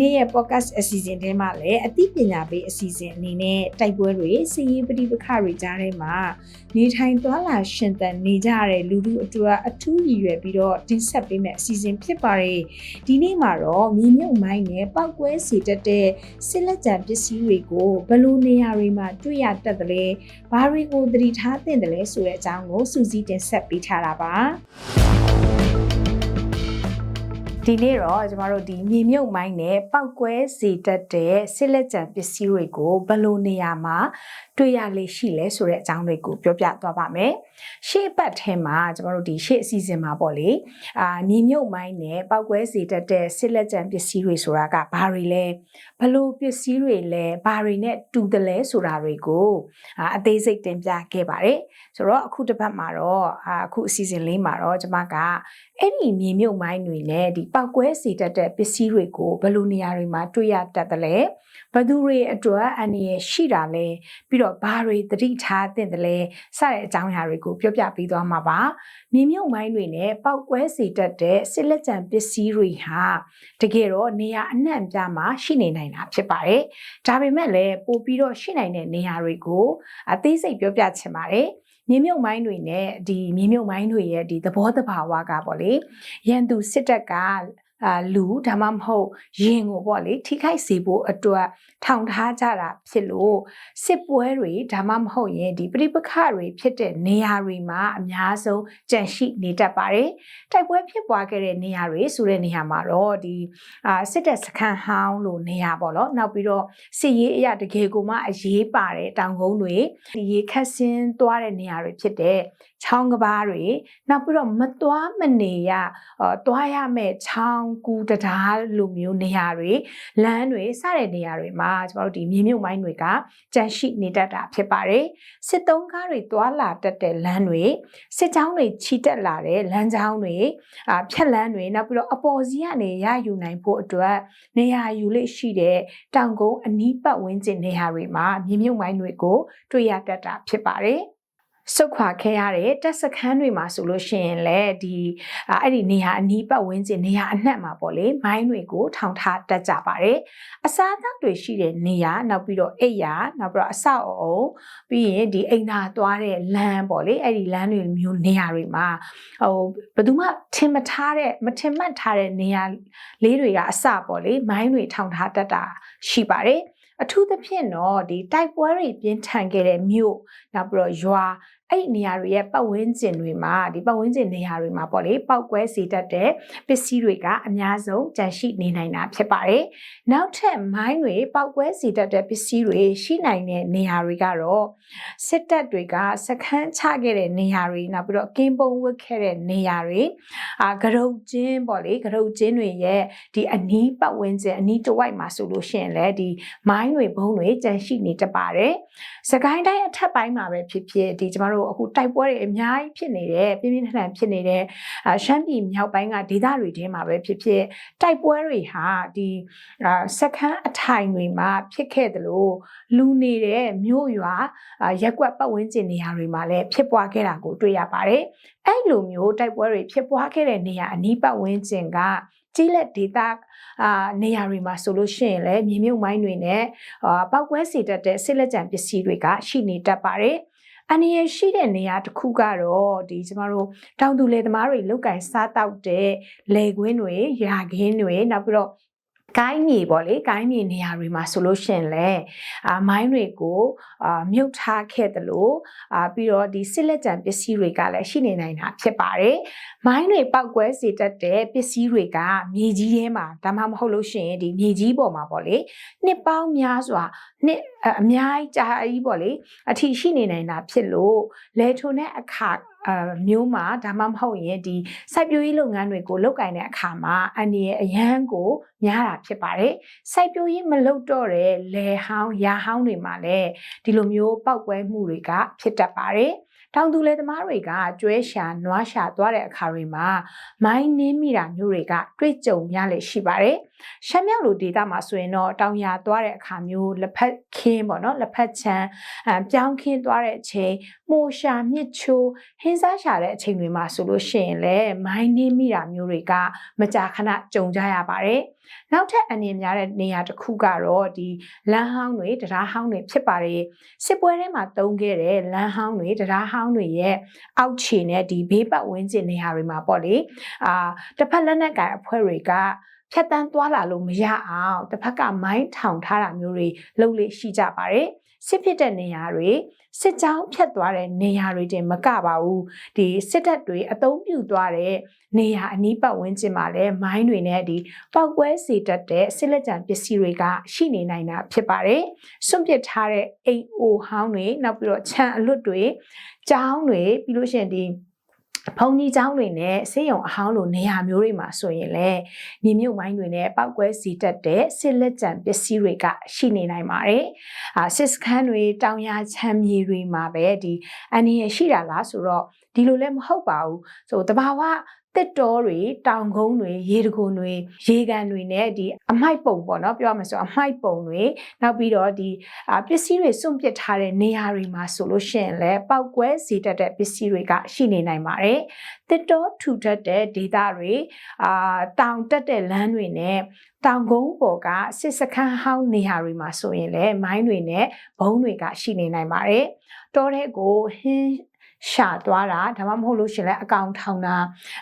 နေ့ရဲ့ podcast အစီအစဉ်ထဲမှာလည်းအသိပညာပေးအစီအစဉ်အနေနဲ့တိုက်ပွဲတွေစီးရေးပဋိပက္ခတွေကြားထဲမှာနေထိုင်သွားလာရှင်သန်နေကြတဲ့လူလူအတွက်အထူးရည်ရွယ်ပြီးတော့တင်ဆက်ပေးမယ့်အစီအစဉ်ဖြစ်ပါတယ်ဒီနေ့မှာတော့မြေမြုပ်မိုင်းနဲ့ပောက်ကွဲစေတတ်တဲ့စစ်လက်ကျန်ပစ္စည်းတွေကိုဘယ်လိုနေရာတွေမှာတွေ့ရတတ်တယ်လဲဘာတွေကိုသတိထားသင့်တယ်လဲဆိုတဲ့အကြောင်းကိုစူးစီးတင်ဆက်ပေးထားတာပါ ဒီနေ့တော့ကျမတို့ဒီမြေမြုပ်မိုင်းနဲ့ပောက်ကွဲစေတတ်တဲ့စစ်လက်ကျန်ပစ္စည်းတွေကိုဘယ်လိုနေရာမှာတွေ့ရလေရှိလဲဆိုတဲ့အကြောင်းတွေကိုပြောပြသွားပါမယ်။ရှေ့ပတ်ထဲမှာကျမတို့ဒီရှေ့အစီအစဉ်မှာပေါ့လေအာမြေမြုပ်မိုင်းနဲ့ပောက်ကွဲစေတတ်တဲ့စစ်လက်ကျန်ပစ္စည်းတွေဆိုတာကဘာတွေလဲဘလို့ပစ္စည်းတွေလဲဘာတွေနဲ့တူတယ်လဲဆိုတာတွေကိုအာအသေးစိတ်တင်ပြခဲ့ပါတယ်။ဆိုတော့အခုတစ်ပတ်မှာတော့အာအခုအစီအစဉ်လေးမှာတော့ကျမကအဲ့ဒီမြေမြုပ်မိုင်းတွေနဲ့ဒီပောက်ကွဲစေတတ်တဲ့ပစ္စည်းတွေကိုဘယ်လိုနေရာတွေမှာတွေ့ရတတ်တယ်လဲဘသူတွေအတွက်အန္တရာယ်ရှိတာလဲပြီးတော့ဘာတွေသတိထားသင့်တယ်လဲစတဲ့အကြောင်းအရာတွေကိုပြောပြပေးသွားမှာပါမြေမြုပ်မိုင်းတွေနဲ့ပောက်ကွဲစေတတ်တဲ့စစ်လက်ကျန်ပစ္စည်းတွေဟာတကယ်တော့နေရာအနှံ့ပြားမှာရှိနေနိုင်တာဖြစ်ပါတယ်ဒါပေမဲ့လည်းပို့ပြီးတော့ရှိနိုင်တဲ့နေရာတွေကိုအသေးစိတ်ပြောပြချင်ပါတယ် မြေမြုပ်မိုင်းတွေနဲ့ဒီမြေမြုပ်မိုင်းတွေရဲ့ဒီသဘောတဘာဝကပေါ့လေရန်သူစစ်တပ်က အာလူဒါမှမဟုတ်ရင်ကိုပေါ့လေထိခိုက်စေဖို့အတွက်ထောင်ထားကြတာဖြစ်လို့စစ်ပွဲတွေဒါမှမဟုတ်ရင်ဒီပြိပခတွေဖြစ်တဲ့နေရာတွေမှာအများဆုံးကြန့်ရှိနေတတ်ပါတယ်တိုက်ပွဲဖြစ်ပွားခဲ့တဲ့နေရာတွေဆိုတဲ့နေရာမှာတော့ဒီအာစစ်တပ်စခန်းဟောင်းလို့နေရာပေါ့နော်နောက်ပြီးတော့စစ်ရေးအရာတကယ်ကိုမှအရေးပါတဲ့တောင်ကုန်းတွေဒီရေခတ်ဆင်းသွားတဲ့နေရာတွေဖြစ်တဲ့ ချောင်းကဘာတွေနောက်ပြီးတော့မသွားမနေရအော်သွားရမဲ့ချောင်းကူတရားလိုမျိုးနေရာတွေလမ်းတွေစတဲ့နေရာတွေမှာကျမတို့ဒီမြေမြုပ်မိုင်းတွေကကြန့်ရှိနေတတ်တာဖြစ်ပါတယ်စစ်သုံးကားတွေသွားလာတတ်တဲ့လမ်းတွေစစ်ကြောင်းတွေခြိတက်လာတဲ့လမ်းကြောင်းတွေအာဖြတ်လမ်းတွေနောက်ပြီးတော့အပေါ်စီးကနေရယူနိုင်ဖို့အတွက်နေရာယူလေးရှိတဲ့တောင်ကုန်းအနီးပတ်ဝန်းကျင်နေရာတွေမှာမြေမြုပ်မိုင်းတွေကိုတွေ့ရတတ်တာဖြစ်ပါတယ် စုတ်ခွာခဲ့ရတဲ့တက်စခန်းတွေမှာဆိုလို့ရှိရင်လည်းဒီအဲ့ဒီနေရာအနီးပတ်ဝန်းကျင်နေရာအနှံ့မှာပေါ့လေမိုင်းတွေကိုထောင်ထားတတ်ကြပါတယ်အစားအသောက်တွေရှိတဲ့နေရာနောက်ပြီးတော့အိပ်ယာနောက်ပြီးတော့အဆောက်အအုံပြီးရင်ဒီအိမ်သာသွားတဲ့လမ်းပေါ့လေအဲ့ဒီလမ်းတွေမျိုးနေရာတွေမှာဟိုဘယ်သူမှထင်မထားတဲ့မထင်မှတ်ထားတဲ့နေရာလေးတွေကအစပေါ့လေမိုင်းတွေထောင်ထားတတ်တာရှိပါတယ် အထူးသဖြင့်တော့ဒီတိုက်ပွဲတွေပြင်းထန်ခဲ့တဲ့မြို့နောက်ပြီးတော့ရွာ အဲ့ဒီနေရာတွေရဲ့ပတ်ဝန်းကျင်တွေမှာဒီပတ်ဝန်းကျင်နေရာတွေမှာပေါ့လေပောက်ကွဲစေတတ်တဲ့ပစ္စည်းတွေကအများဆုံးကြန့်ရှိနေနိုင်တာဖြစ်ပါတယ်။နောက်ထပ်မိုင်းတွေပောက်ကွဲစေတတ်တဲ့ပစ္စည်းတွေရှိနိုင်တဲ့နေရာတွေကတော့စစ်တပ်တွေကစခန်းချခဲ့တဲ့နေရာတွေနောက်ပြီးတော့ကင်းပုံဝတ်ခဲ့တဲ့နေရာတွေအာကရုတ်ကျင်းပေါ့လေကရုတ်ကျင်းတွေရဲ့ဒီအနီးပတ်ဝန်းကျင်အနီးတစ်ဝိုက်မှာဆိုလို့ရှိရင်လည်းဒီမိုင်းတွေဘုံတွေကြန့်ရှိနေတတ်ပါတယ်။စကိုင်းတိုင်းအထက်ပိုင်းမှာပဲဖြစ်ဖြစ်ဒီကျမတို့အခုတိုက်ပွဲတွေအများကြီးဖြစ်နေတယ်ပြင်းပြင်းထန်ထန်ဖြစ်နေတဲ့ရှမ်းပြည်မြောက်ပိုင်းကဒေသတွေထဲမှာပဲဖြစ်ဖြစ်တိုက်ပွဲတွေဟာဒီစခန်းအထိုင်တွေမှာဖြစ်ခဲ့တယ်လို့လူနေတဲ့မြို့ရွာရက်ကွက်ပတ်ဝန်းကျင်နေရာတွေမှာလည်းဖြစ်ပွားခဲ့တာကိုတွေ့ရပါတယ်အဲ့လိုမျိုးတိုက်ပွဲတွေဖြစ်ပွားခဲ့တဲ့နေရာအနီးပတ်ဝန်းကျင်ကကြီးလက်ဒေတာအာနေရာတွေမှာဆိုလို့ရှိရင်လည်းမြေမြုပ်မိုင်းတွေနဲ့အာပောက်ကွဲစေတတ်တဲ့စစ်လက်ကျန်ပစ္စည်းတွေကရှိနေတတ်ပါတယ်။ အန္တရာယ်ရှိတဲ့နေရာတစ်ခုကတော့ဒီကျမတို့တောင်သူလယ်သမားတွေလောက်ကင်စားတောက်တဲ့လယ်ကွင်းတွေရာခင်းတွေနောက်ပြီးတော့ ကိုင်းမြေပေါ့လေကိုင်းမြေနေရာတွေမှာဆိုလို့ရှင်လဲအာမိုင်းတွေကိုအာမြုပ်ထားခဲ့တယ်လို့အာပြီးတော့ဒီစစ်လက်ကြံပစ္စည်းတွေကလည်းရှိနေနိုင်တာဖြစ်ပါတယ်မိုင်းတွေပောက်ကွဲစေတတ်တဲ့ပစ္စည်းတွေကမြေကြီးထဲမှာဒါမှမဟုတ်လို့ရှင်ဒီမြေကြီးပေါ်မှာပေါ့လေနှစ်ပေါင်းများစွာနှစ်အများကြီးကြာကြီးပေါ့လေအထီရှိနေနိုင်တာဖြစ်လို့လဲထုံတဲ့အခါ အာမျိုးမှာဒါမှမဟုတ်ရင်ဒီစိုက်ပျိုးရေးလုပ်ငန်းတွေကိုလုပ်ကင်တဲ့အခါမှာအန်ဒီရဲ့အရန်ကိုများတာဖြစ်ပါတယ်စိုက်ပျိုးရေးမလုပ်တော့တဲ့လယ်ဟောင်းရာဟောင်းတွေမှာလည်းဒီလိုမျိုးပောက်ကွဲမှုတွေကဖြစ်တတ်ပါတယ်တောင်သူလယ်သမားတွေကကျွဲရှာနွားရှာသွားတဲ့အခါတွေမှာမိုင်းနင်းမိတာမျိုးတွေကတွေ့ကြုံရလေရှိပါတယ်။ရှမ်းမြောက်လိုဒေသမှာဆိုရင်တော့တောင်ယာသွားတဲ့အခါမျိုးလက်ဖက်ခင်းပေါ့နော်လက်ဖက်ချမ်းအပြောင်းခင်းသွားတဲ့အချိန်မှုရှာမြစ်ချိုးဟင်းစားရှာတဲ့အချိန်တွေမှာဆိုလို့ရှိရင်လည်းမိုင်းနင်းမိတာမျိုးတွေကမကြာခဏကြုံကြရပါတယ်။နောက်ထပ်အနေများတဲ့နေရာတစ်ခုကတော့ဒီလမ်းဟောင်းတွေတရားဟောင်းတွေဖြစ်ပါတယ်စစ်ပွဲထဲမှာတုံးခဲ့တဲ့လမ်းဟောင်းတွေတရားဟောင်းတွေရဲ့အောက်ခြေနဲ့ဒီဘေးပတ်ဝန်းကျင်နေရာတွေမှာပေါ့လေအာတစ်ဖက်လက်နက်ကင်အဖွဲ့တွေက ဖြတ်တန်းသွားလာလို့မရအောင်တစ်ဖက်ကမိုင်းထောင်ထားတာမျိုးတွေလုပ်လို့ရှိကြပါတယ်စစ်ဖြစ်တဲ့နေရာတွေစစ်ကြောင်းဖြတ်သွားတဲ့နေရာတွေတင်မကပါဘူးဒီစစ်တပ်တွေအသုံးပြုသွားတဲ့နေရာအနီးပတ်ဝန်းကျင်မှာလည်းမိုင်းတွေနဲ့ဒီပောက်ကွဲစေတတ်တဲ့စစ်လက်ကျန်ပစ္စည်းတွေကရှိနေနိုင်တာဖြစ်ပါတယ်စွန့်ပစ်ထားတဲ့အိမ်အိုဟောင်းတွေနောက်ပြီးတော့ခြံအလွတ်တွေကြောင်းတွေပြီးလို့ရှိရင်ဒီ ဘုံကြီးเจ้าတွေနဲ့ဆေးရုံအဟောင်းလိုနေရာမျိုးတွေမှာဆိုရင်လည်းမြေမြုပ်မိုင်းတွေနဲ့ပောက်ကွဲစီတက်တဲ့စစ်လက်ကျန်ပစ္စည်းတွေကရှိနေနိုင်ပါတယ်။အာစစ်စခန်းတွေတောင်ယာချမ်းမြေတွေမှာပဲဒီအန်ဒီရရှိတာလားဆိုတော့ဒီလိုလည်းမဟုတ်ပါဘူး။ဆိုတဘာဝ တစ်တော်တွေတောင်ကုန်းတွေရေတကုံတွေရေကန်တွေနဲ့ဒီအမိုက်ပုံပေါ့နော်ပြောရမယ်ဆိုအမိုက်ပုံတွေနောက်ပြီးတော့ဒီပစ္စည်းတွေစွန့်ပစ်ထားတဲ့နေရာတွေမှာဆိုလို့ရှိရင်လည်းပောက်ကွဲစေတတ်တဲ့ပစ္စည်းတွေကရှိနေနိုင်ပါတယ်တစ်တော်ထူထပ်တဲ့ဒေသတွေအာတောင်တက်တဲ့လမ်းတွေနဲ့တောင်ကုန်းပေါ်ကစစ်စခန်းဟောင်းနေရာတွေမှာဆိုရင်လည်းမိုင်းတွေနဲ့ဘုံတွေကရှိနေနိုင်ပါတယ်တောတဲ့ကိုဟင်း ရှာသွားတာဒါမှမဟုတ်လို့ရှင်လဲအကောင်ထောင်တာ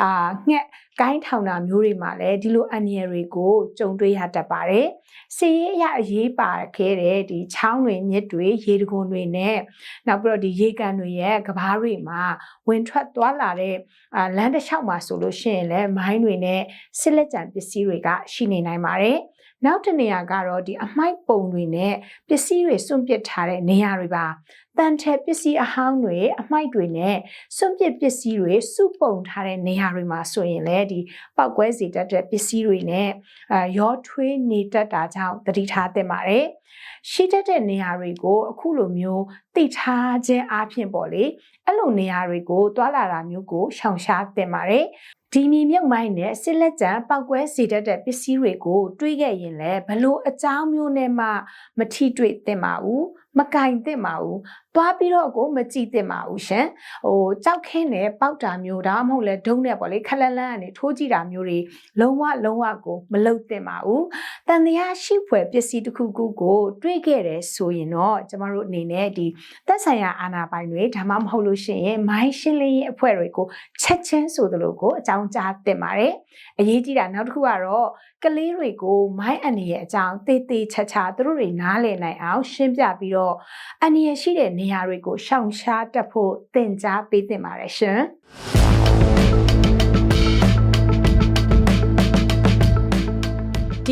အာငှက်ကိုင်းထောင်တာမျိုးတွေမှာလည်းဒီလိုအန်ရယ်တွေကိုကြုံတွေ့ရတတ်ပါတယ်။စီရေးအရအရေးပါခဲ့တဲ့ဒီချောင်းတွေမြစ်တွေရေတံခွန်တွေနဲ့နောက်ပြီးတော့ဒီရေကန်တွေရဲ့ကဘာတွေမှာဝင်ထွက်သွားလာတဲ့အာလမ်းတစ်လျှောက်မှာဆိုလို့ရှိရင်လည်းမိုင်းတွေနဲ့စစ်လက်ကျန်ပစ္စည်းတွေကရှိနေနိုင်ပါတယ်။ နောက်တစ်နေရာကတော့ဒီအမိုက်ပုံတွေနဲ့ပစ္စည်းတွေစွန့်ပစ်ထားတဲ့နေရာတွေပါတန်ထဲပစ္စည်းအဟောင်းတွေအမိုက်တွေနဲ့စွန့်ပစ်ပစ္စည်းတွေစုပုံထားတဲ့နေရာတွေမှာဆိုရင်လည်းဒီပောက်ကွဲစေတတ်တဲ့ပစ္စည်းတွေနဲ့အာရောထွေးနေတတ်တာကြောင့်သတိထားသင့်ပါတယ်ရှိတတ်တဲ့နေရာတွေကိုအခုလိုမျိုးသိထားခြင်းအပြင်ပေါ့လေအဲ့လိုနေရာတွေကိုတွာလာတာမျိုးကိုရှောင်ရှားသင့်ပါတယ် ဒီမြေမြုပ်မိုင်းနဲ့စစ်လက်ကြံပောက်ကွဲစေတတ်တဲ့ပစ္စည်းတွေကိုတွေးခဲ့ရင်လည်းဘလို့အကြောင်းမျိုးနဲ့မှမထိတွေ့သင့်ပါဘူး မကင်သင့်ပါဘူးသွားပြီးတော့ကိုမကြည့်သင့်ပါဘူးရှင်ဟိုကြောက်ခင်းနဲ့ပေါက်တာမျိုးဒါမှမဟုတ်လဲဒုံနဲ့ပေါ့လေခက်လန်းလန်းကနေထိုးကြည့်တာမျိုးတွေလုံးဝလုံးဝကိုမလုပ်သင့်ပါဘူးတန်တရားရှိဖွယ်ပစ္စည်းတစ်ခုခုကိုတွေးခဲ့တယ်ဆိုရင်တော့ကျမတို့အနေနဲ့ဒီသက်ဆိုင်ရာအာဏာပိုင်တွေဒါမှမဟုတ်လို့ရှိရင်မိုင်းရှင်းလင်းရေးအဖွဲ့တွေကိုချက်ချင်းဆိုသလိုကိုအကြောင်းကြားသင့်ပါတယ်အရေးကြီးတာနောက်တစ်ခုကတော့ကလေးတွေကိုမိုင်းအန်ရဲ့အကြောင်းတေးသေးချာချာသူတို့တွေနားလည်နိုင်အောင်ရှင်းပြပြီးတော့အန်ရရှိတဲ့နေရာတွေကိုရှောင်ရှားတက်ဖို့သင်ကြားပေးသင့်ပါတယ်ရှင်